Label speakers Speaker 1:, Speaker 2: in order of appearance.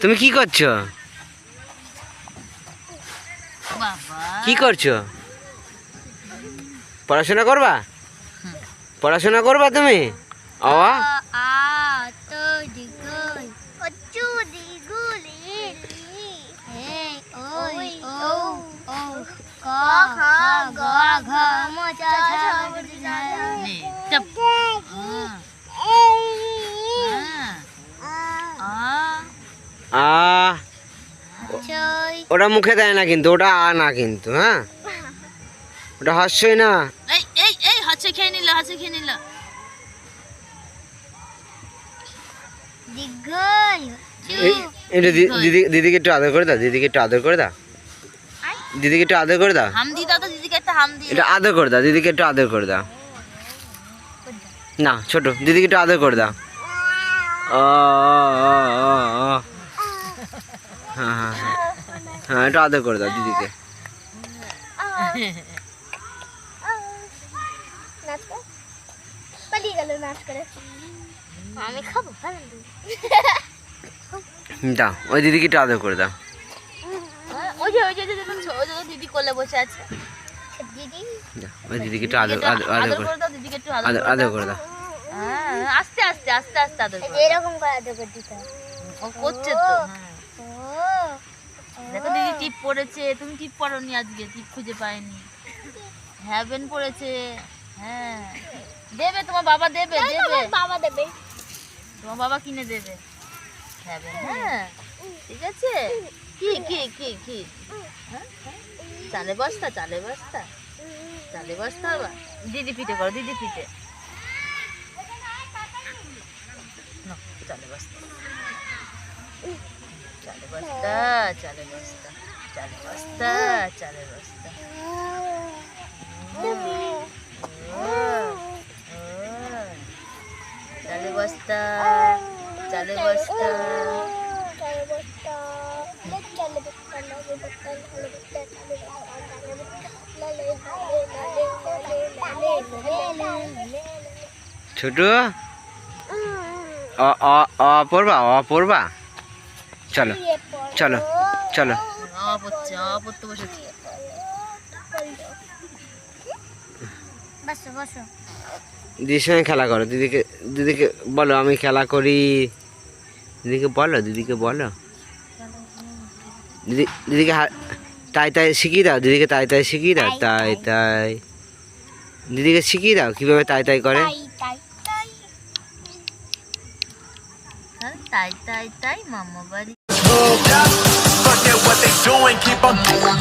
Speaker 1: তুমি কি করছ কি করছ পড়াশোনা করবা পড়াশোনা করবা তুমি অওয়া
Speaker 2: আ তো দিগুল অচু দিগুল ও ও ক খ গ ঘ ম চ ছ
Speaker 3: নে চুপ হ্যাঁ হ্যাঁ আ
Speaker 1: আ
Speaker 2: ছয়
Speaker 1: ওটা মুখে দেয় না কিন্তু ওটা আ না কিন্তু হ্যাঁ? ওটা হাস্যই না।
Speaker 3: এই এই এই খেয়ে নিল খেয়ে নিল।
Speaker 1: এটা দিদি দিদিকে একটু আদর করে দাও দিদিকে একটু আদর করে দাও। দিদিকে একটু আদর করে দাও।
Speaker 3: হাম দাও তো দিদিকে একটা হাম
Speaker 1: এটা আদর করে দাও দিদিকে একটু আদর করে দাও। না ছোট দিদিকে একটু আদর করে দাও। হ্যাঁ হ্যাঁ হ্যাঁ। হ্যাঁ একটু আদর করে দাও দিদিকে।
Speaker 2: নাচ কর পালিয়ে গেল নাচ করে আমি খাব ভালো
Speaker 1: দাও ওই দিদিকে একটু আদর করে দাও।
Speaker 3: হ্যাঁ, ওই যে ওই যে দিদি কোলে বসে আছে
Speaker 2: দিদি
Speaker 1: ওই দিদিকে একটু আদর আদর করে
Speaker 3: দাও দিদিকে একটু আদর
Speaker 1: আদর
Speaker 3: করে দাও। হ্যাঁ আস্তে আস্তে আস্তে আস্তে আদর
Speaker 2: এরকম করে আদর করে দিতে
Speaker 3: ও করছে তো হ্যাঁ। দেখো দিদি টিপ পড়েছে তুমি টিপ পড়নি আজকে টিপ খুঁজে পাইনি। হ্যাভেন পড়েছে হ্যাঁ। দেবে তোমার বাবা দেবে দেবে।
Speaker 2: বাবা দেবে।
Speaker 3: তোমার বাবা কিনে দেবে। হ্যাভেন হ্যাঁ। ঠিক আছে? কি কি কি কি? হ্যাঁ? চালে বস্তা চালে বস্তা। চালে বস্তা বাবা দিদি পিঠে করো দিদি পিঠে। চালে বস্তা। চালে বস্তা চালে বস্তা চালে বস্তা চালে বস্তা। চালে বস্তা চালে বস্তা।
Speaker 1: ছোট, অ অ চলো চলো চলো। দিদির সঙ্গে খেলা করো। দিদিকে দিদিকে বলো, আমি খেলা করি। দিদিকে বলো দিদিকে বলো। দিদি, দিদিকে তাই তাই শিখিয়ে দাও। দিদিকে তাই তাই শিখিয়ে দাও। তাই তাই। দিদিকে শিখিয়ে দাও, কীভাবে তাই তাই করে।
Speaker 2: তাই তাই তাই
Speaker 3: মামা বাড়ি
Speaker 4: what they doing, keep on doing.